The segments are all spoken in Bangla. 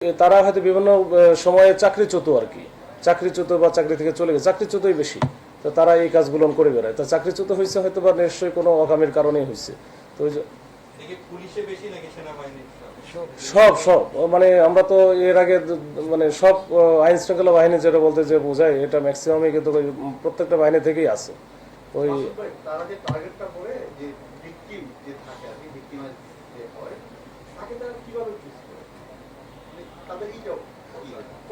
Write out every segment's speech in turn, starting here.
এ, তারা হয়তো বিভিন্ন সময়ে চাকরিচ্যুত আর কি। চাকরিচ্যুত বা চাকরি থেকে চলে গেছে। চাকরিচ্যুতই বেশি। তো তারা এই কাজগুলো করে বেড়ায়। তো চাকরিচ্যুত হয়েছে হয়তো বা নিশ্চয়ই কোনো অকামের কারণেই হয়েছে। তো সব সব। মানে আমরা তো এর আগে মানে সব আইন শৃঙ্খলা বাহিনী যেটা বলতে যে বোঝায় এটা ম্যাক্সিমামই কিন্তু ওই প্রত্যেকটা বাহিনী থেকেই আছে। ওই তারা যে টার্গেটটা করে যে ভিকটিম যে থাকে আর কি ভিকটিমাইজ যে হয় তাকে তারা কীভাবে চুজ করে মানে তাদের এইটাও কি হয়?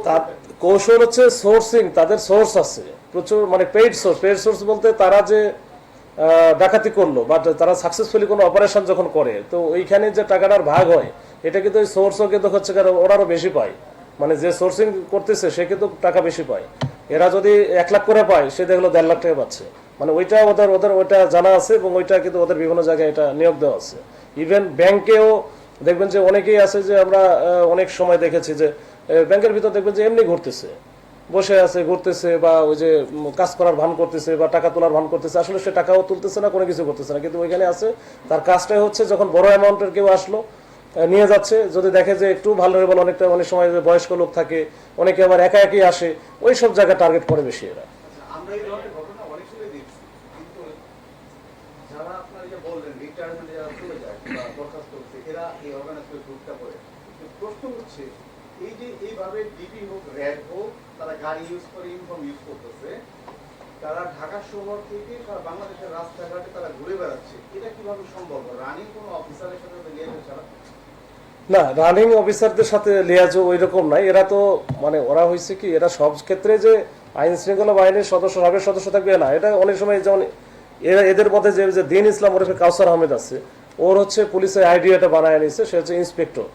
তার কৌশল হচ্ছে সোর্সিং তাদের সোর্স আছে। প্রচুর মানে পেইড সোর্স পেইড সোর্স বলতে তারা যে ডাকাতি করল বা তারা সাকসেসফুলি কোনো অপারেশন যখন করে, তো ওইখানে যে টাকাটার ভাগ হয়, এটা কিন্তু ওই সোর্সও কিন্তু হচ্ছে কারণ ওরারও বেশি পায়। মানে যে সোর্সিং করতেছে, সে কিন্তু টাকা বেশি পায়। এরা যদি এক লাখ করে পায়, সে দেখল দেড় লাখ টাকা পাচ্ছে। মানে ওইটা ওদের ওদের, ওইটা জানা আছে এবং ওইটা কিন্তু ওদের বিভিন্ন জায়গায় এটা নিয়োগ দেওয়া আছে। ইভেন ব্যাংকেও দেখবেন যে অনেকেই আছে যে আমরা অনেক সময় দেখেছি যে ব্যাংকের ভিতর দেখবেন যে এমনি ঘুরতেছে। বসে আছে, ঘুরতেছে বা ওই যে কাজ করার ভান করতেছে বা টাকা তোলার ভান করতেছে, আসলে সে টাকাও তুলতেছে না, কোনো কিছু করতেছে না। কিন্তু ওইখানে আছে, তার কাজটাই হচ্ছে যখন বড় অ্যামাউন্টের কেউ আসলো নিয়ে যাচ্ছে, যদি দেখে যে একটু ভালো ভালোরেবল অনেকটা, অনেক সময় বয়স্ক লোক থাকে, অনেকে আবার একা একই আসে, ওই সব জায়গায় টার্গেট করে বেশি এরা আচ্ছা, আমরা এই ধরনের ঘটনা অনেক সময় দেখছি কিন্তু যারা আপনার যে বললেন রিটায়ারমেন্টে যারা চলে যায় বা বরখাস্ত হচ্ছে এরা এই অর্গানাইজ করে গ্রুপটা করে তো প্রশ্ন হচ্ছে, এই যে এইভাবে ডিবি হোক র্যাড হোক, তারা গাড়ি ইউজ করে ইউনিফর্ম ইউজ করতেছে, তারা ঢাকা শহর থেকে সারা বাংলাদেশের রাস্তাঘাটে তারা ঘুরে বেড়াচ্ছে, এটা কীভাবে সম্ভব? রানিং কোনো অফিসারের সাথে ছাড়া? না রানিং অফিসারদের সাথে লিয়াজও ওই রকম নাই এরা তো মানে ওরা হয়েছে কি, এরা সব ক্ষেত্রে যে আইন শৃঙ্খলা বাহিনীর সদস্য সবের সদস্য থাকবে না, এটা অনেক সময় যেমন এরা, এদের মধ্যে যে দিন ইসলাম ওরফে কাউসার আহমেদ আছে, ওর হচ্ছে পুলিশের আইডিয়াটা বানায় নিয়েছে সে হচ্ছে ইন্সপেক্টর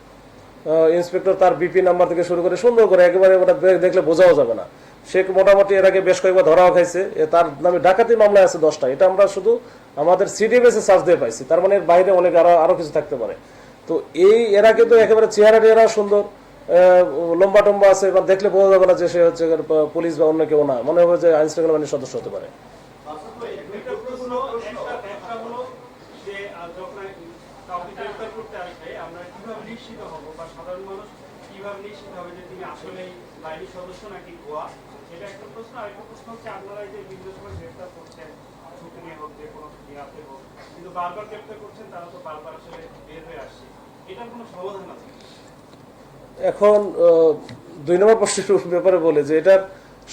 ইন্সপেক্টর তার বিপি নাম্বার থেকে শুরু করে সুন্দর করে একেবারে ওটা দেখলে বোঝাও যাবে না। সে মোটামুটি এর আগে বেশ কয়েকবার ধরাও খাইছে। তার নামে ডাকাতি মামলা আছে দশটা। এটা আমরা শুধু আমাদের সিডিএমএস চার্জ দিয়ে পাইছি। তার মানে এর বাইরে অনেক আরও আরও কিছু থাকতে পারে। তো এই এরা কিন্তু একেবারে চেহারা টেহারা সুন্দর লম্বা টম্বা আছে বা দেখলে বোঝা যাবে না যে সে হচ্ছে পুলিশ বা অন্য কেউ না। মনে হবে যে আইন শৃঙ্খলা বাহিনীর সদস্য হতে পারে দুইটা প্রশ্ন একটা একটা হলো যে আহ, যখন কাউকে গ্রেফতার করতে আসবে আমরা কীভাবে নিশ্চিত হব বা সাধারণ মানুষ কীভাবে নিশ্চিত হবে যে তিনি আসলে বাহিনীর সদস্য নাকি গোয়া? সেটা একটা প্রশ্ন। আরেকটা প্রশ্ন হচ্ছে, আপনারা যে বিভিন্ন সময় করছেন হোক, যে কোনো ইয়াতে হোক, কিন্তু বারবার করছেন, তারা তো বারবার আসলে বের হয়ে আসছে। এটার কোনো সমাধান আছে? এখন দুই নম্বর প্রশ্নের ব্যাপারে বলে যে, এটার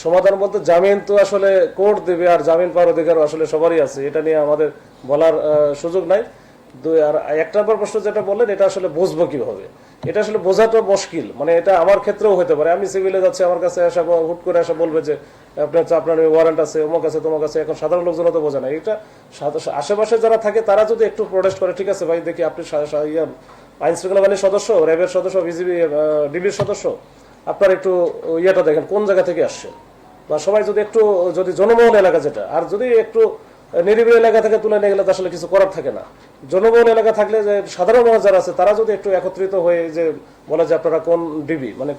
সমাধান বলতে জামিন তো আসলে কোর্ট দেবে, আর জামিন পাওয়ার অধিকার আসলে সবারই আছে। এটা নিয়ে আমাদের বলার সুযোগ নাই। দুই, আর এক নম্বর প্রশ্ন যেটা বললেন, এটা আসলে বুঝব কীভাবে? এটা আসলে বোঝাটা মুশকিল। মানে এটা আমার ক্ষেত্রেও হতে পারে। আমি সিভিলে যাচ্ছি, আমার কাছে আসা হুট করে আসা বলবে যে, আপনার আপনার ওয়ারেন্ট আছে, অমুক আছে তোমার কাছে এখন সাধারণ লোকজন তো বোঝে না। এটা আশেপাশে যারা থাকে, তারা যদি একটু প্রোটেস্ট করে, ঠিক আছে ভাই, দেখি আপনি আইন শৃঙ্খলা বাহিনীর সদস্য, র্যাবের সদস্য, বিজিবি ডিবির সদস্য, আপনার একটু ইয়েটা দেখেন, কোন জায়গা থেকে আসছেন? বা সবাই যদি একটু, যদি জনবহুল এলাকা যেটা, আর যদি একটু নিরিবিলি এলাকা থেকে তুলে নিয়ে গেলে তো আসলে কিছু করার থাকে না। জনবহুল এলাকা থাকলে যে সাধারণ মানুষ যারা আছে, তারা যদি একটু একত্রিত হয়ে যে বলে যে আপনারা কোন ডিবি মানে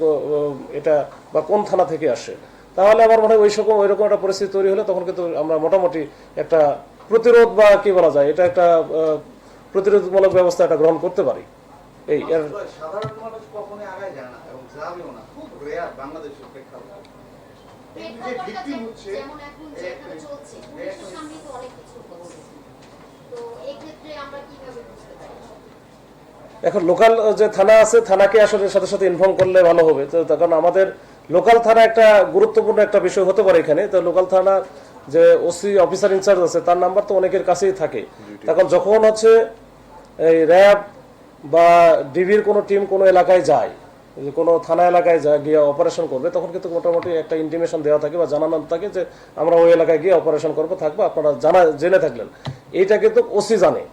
এটা বা কোন থানা থেকে আসে, তাহলে আমার মনে হয় ওই সকম ওইরকম একটা পরিস্থিতি তৈরি হলে তখন কিন্তু আমরা মোটামুটি একটা প্রতিরোধ বা কি বলা যায়, এটা একটা প্রতিরোধমূলক ব্যবস্থা একটা গ্রহণ করতে পারি। এই সাধারণ মানুষ কখনোই আগায় যায় না এবং যাবেও না। খুব রেয়ার বাংলাদেশের প্রেক্ষাপটে যে প্রেক্ষাপটটা হচ্ছে যেমন এখন যেভাবে চলছে পুলিশের সামনেই তো অনেক কিছু হচ্ছে। তো এক্ষেত্রে আমরা কীভাবে বুঝতে পারি? এখন লোকাল যে থানা আছে থানাকে আসলে সাথে সাথে ইনফর্ম করলে ভালো হবে। তো কারণ আমাদের লোকাল থানা একটা গুরুত্বপূর্ণ একটা বিষয় হতে পারে এখানে। তো লোকাল থানা যে ওসি অফিসার ইনচার্জ আছে তার নাম্বার তো অনেকের কাছেই থাকে। তখন যখন হচ্ছে এই র্যাব বা ডিবির কোনো টিম কোনো এলাকায় যায় যে কোনো থানা এলাকায় যায় গিয়ে অপারেশন করবে তখন কিন্তু মোটামুটি একটা ইন্টিমেশন দেওয়া থাকে বা জানানো থাকে যে আমরা ওই এলাকায় গিয়ে অপারেশন করব থাকব আপনারা জানা জেনে থাকলেন। এইটা কিন্তু ওসি জানে।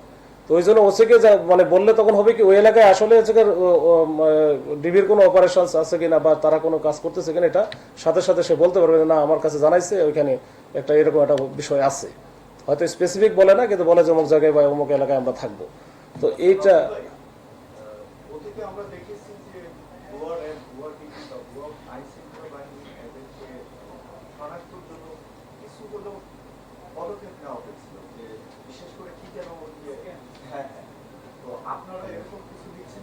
তো ওই জন্য ওসিকে মানে বললে তখন হবে কি ওই এলাকায় আসলে ডিবির কোনো অপারেশন আছে কিনা বা তারা কোনো কাজ করতেছে কিনা এটা সাথে সাথে সে বলতে পারবে যে, না আমার কাছে জানাইছে ওইখানে একটা এরকম একটা বিষয় আছে। হয়তো স্পেসিফিক বলে না কিন্তু বলে যে অমুক জায়গায় বা অমুক এলাকায় আমরা থাকব। তো এইটা আমরা দেখেছি যে গোয়ার এক গোয়ার ডিবি বা গোয়া আইন শৃঙ্খলা বাহিনী এদেরকে শনাক্তর জন্য কিছু হলেও পদক্ষেপ নেওয়া হয়েছিল যে বিশেষ করে কি যেন ওই যে- হ্যাঁ হ্যাঁ তো আপনারা এরকম কিছু দিচ্ছেন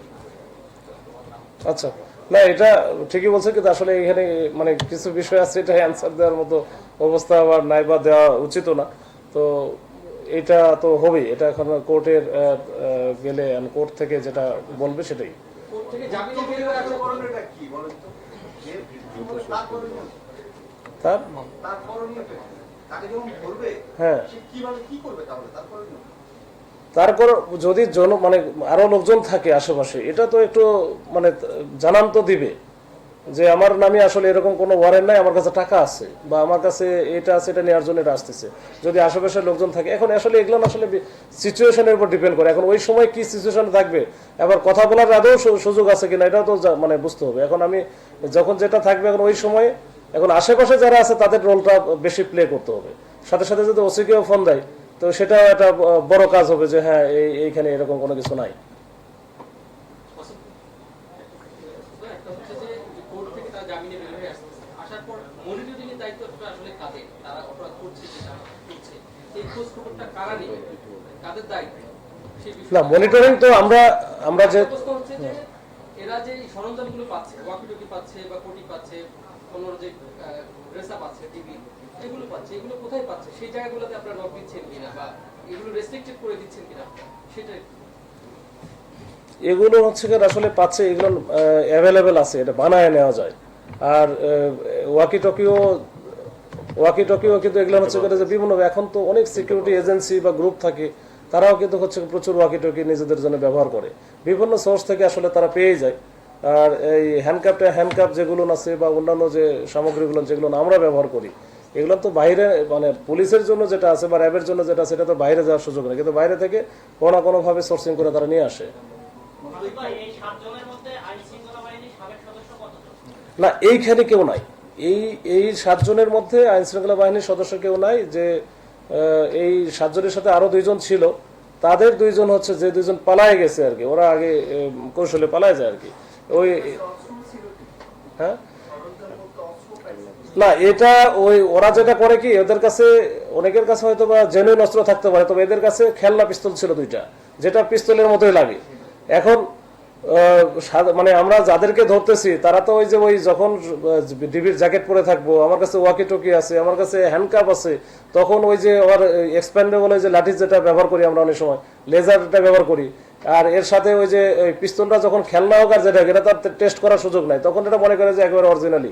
আচ্ছা। না এটা ঠিকই বলছে কিন্তু আসলে এখানে মানে কিছু বিষয় আছে এটা অ্যান্সার দেওয়ার মতো অবস্থা আবার নাই বা দেওয়া উচিত না। তো এটা তো হবেই এটা এখন কোর্টের গেলে কোর্ট থেকে যেটা বলবে সেটাই। তার হ্যাঁ। তারপর যদি জন মানে আরও লোকজন থাকে আশেপাশে, এটা তো একটু মানে জানান তো দিবে যে আমার নামে আসলে এরকম কোনো ওয়ারেন্ট নাই, আমার কাছে টাকা আছে বা আমার কাছে এটা আছে, এটা নেওয়ার জন্য এটা আসতেছে। যদি আশেপাশের লোকজন থাকে, এখন আসলে এগুলো আসলে সিচুয়েশনের উপর ডিপেন্ড করে। এখন ওই সময় কি সিচুয়েশন থাকবে? এবার কথা বলার আদৌ সুযোগ আছে কিনা, এটাও তো মানে বুঝতে হবে। এখন আমি যখন যেটা থাকবে, এখন ওই সময়, এখন আশেপাশে যারা আছে, তাদের রোলটা বেশি প্লে করতে হবে। সাথে সাথে যদি ওসিকেও ফোন দেয় তো সেটা একটা বড় কাজ হবে যে হ্যাঁ এইখানে এরকম কোনো কিছু নাই। না মনিটরিং তো আমরা আমরা যে সরঞ্জামগুলো পাচ্ছে পাচ্ছে বা কোটি পাচ্ছে, কোনো যে টিভি এগুলো পাচ্ছে, এগুলো কোথায় পাচ্ছে? সেই জায়গাগুলোতে আপনারা নক দিচ্ছেন কিনা বা এগুলো রেস্ট্রিক্টেড করে দিচ্ছেন কিনা? সেটা এগুলো হচ্ছে কি আসলে পাচ্ছে, এগুলো অ্যাভেলেবেল আছে, এটা বানায় নেওয়া যায়। আর ওয়াকি টকিও ওয়াকি টকিও কিন্তু এগুলো হচ্ছে করে যে বিভিন্ন, এখন তো অনেক সিকিউরিটি এজেন্সি বা গ্রুপ থাকে, তারাও কিন্তু হচ্ছে প্রচুর ওয়াকি টকি নিজেদের জন্য ব্যবহার করে। বিভিন্ন সোর্স থেকে আসলে তারা পেয়ে যায়। আর এই হ্যান্ডকাপটা হ্যান্ডকাপ যেগুলো আছে বা অন্যান্য যে সামগ্রীগুলো যেগুলো আমরা ব্যবহার করি এগুলো তো বাইরে মানে পুলিশের জন্য যেটা আছে বা র্যাবের জন্য যেটা, সেটা তো বাইরে যাওয়ার সুযোগ নেই। কিন্তু বাইরে থেকে কোনো না কোনোভাবে সোর্সিং করে তারা নিয়ে আসে। না, এইখানে কেউ নাই। এই এই সাতজনের মধ্যে আইন শৃঙ্খলা বাহিনীর সদস্য কেউ নাই যে এই সাতজনের সাথে আরও দুইজন ছিল। তাদের দুইজন হচ্ছে যে দুইজন পালায় গেছে আর কি। ওরা আগে কৌশলে পালায় যায় আর কি। ওই হ্যাঁ? না, এটা ওই, ওরা যেটা করে কি, ওদের কাছে, অনেকের কাছে হয়তো বা জেনুইন অস্ত্র থাকতে পারে, তবে এদের কাছে খেলনা পিস্তল ছিল দুইটা, যেটা পিস্তলের মতোই লাগে। এখন মানে আমরা যাদেরকে ধরতেছি, তারা তো ওই যে ওই যখন ডিবির জ্যাকেট পরে থাকব, আমার কাছে ওয়াকি টকি আছে, আমার কাছে হ্যান্ডকাপ আছে, তখন ওই যে ওর এক্সপ্যান্ডেবল যে লাঠি যেটা ব্যবহার করি আমরা অনেক সময় লেজারটা ব্যবহার করি, আর এর সাথে ওই যে পিস্তলটা যখন খেলনা হোক আর যেটা এটা তার টেস্ট করার সুযোগ নাই, তখন এটা মনে করে যে একেবারে অরিজিনালি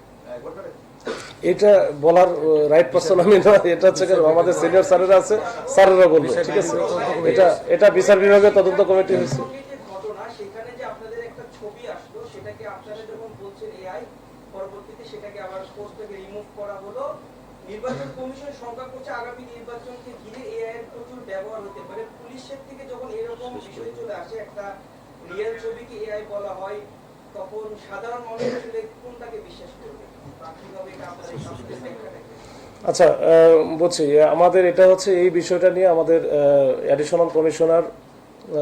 এটা বলার রাইট পারসন আমি না এটা হচ্ছে আমাদের সিনিয়র স্যারেরা আছে স্যারেরা বলবে ঠিক আছে? এটা এটা বিচার বিভাগের তদন্ত কমিটি হয়েছে। সঙ্গে যে ঘটনা সেখানে যে আপনাদের একটা ছবি আসলো সেটাকে আপনারা যখন বলছেন এআই পরবর্তীতে সেটাকে আবার পোস্ট থেকে রিমুভ করা হলো। নির্বাচন কমিশন শঙ্কা করছে আগামী নির্বাচনকে ঘিরে এআই এর প্রচুর ব্যবহার হতে পারে। পুলিশের থেকে যখন এরকম বিষয় চলে আসে একটা রিয়েল ছবিকে এআই বলা হয় তখন সাধারণ মানুষ আসলে কোনটাকে বিশ্বাস করবে? আচ্ছা বলছি আমাদের এটা হচ্ছে এই বিষয়টা নিয়ে আমাদের অ্যাডিশনাল কমিশনার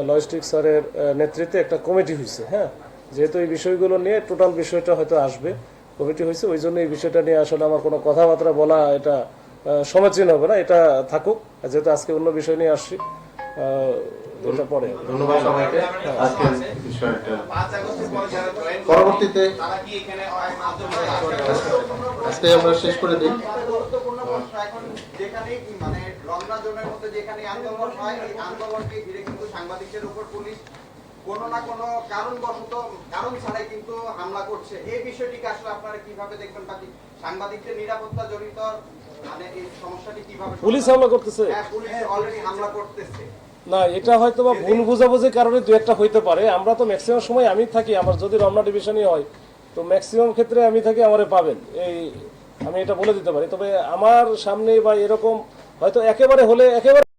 লজিস্টিক স্যারের নেতৃত্বে একটা কমিটি হয়েছে হ্যাঁ? যেহেতু এই বিষয়গুলো নিয়ে টোটাল বিষয়টা হয়তো আসবে কমিটি হয়েছে ওই জন্য এই বিষয়টা নিয়ে আসলে আমার কোনো কথাবার্তা বলা এটা সমীচীন হবে না, এটা থাকুক যেহেতু আজকে অন্য বিষয় নিয়ে আসছি এটা পরে ধন্যবাদ সবাইকে। বিষয়টা। পরবর্তীতে তারা কি এখানে আন্দোলনে আজকে আমরা শেষ করে দিই। গুরুত্বপূর্ণ প্রশ্ন এখন যেখানে মানে রমনা জোনের মধ্যে যেখানে আন্দোলন হয় এই আন্দোলনকে ঘিরে কিন্তু সাংবাদিকদের উপর পুলিশ কোনো না কোনো কারণবশত কারণ ছাড়াই কিন্তু হামলা করছে এই বিষয়টিকে আসলে আপনারা কীভাবে দেখবেন বাকি সাংবাদিকদের নিরাপত্তা জড়িত মানে এই সমস্যাটি কীভাবে পুলিশ হামলা করতেছে? হ্যাঁ পুলিশ অলরেডি হামলা করতেছে। না, এটা হয়তো বা ভুল বুঝাবুঝির কারণে দু একটা হইতে পারে। আমরা তো ম্যাক্সিমাম সময় আমি থাকি, আমার যদি রমনা ডিভিশনই হয়, তো ম্যাক্সিমাম ক্ষেত্রে আমি থাকি, আমারে পাবেন। এই, আমি এটা বলে দিতে পারি। তবে আমার সামনে বা এরকম হয়তো একেবারে হলে একেবারে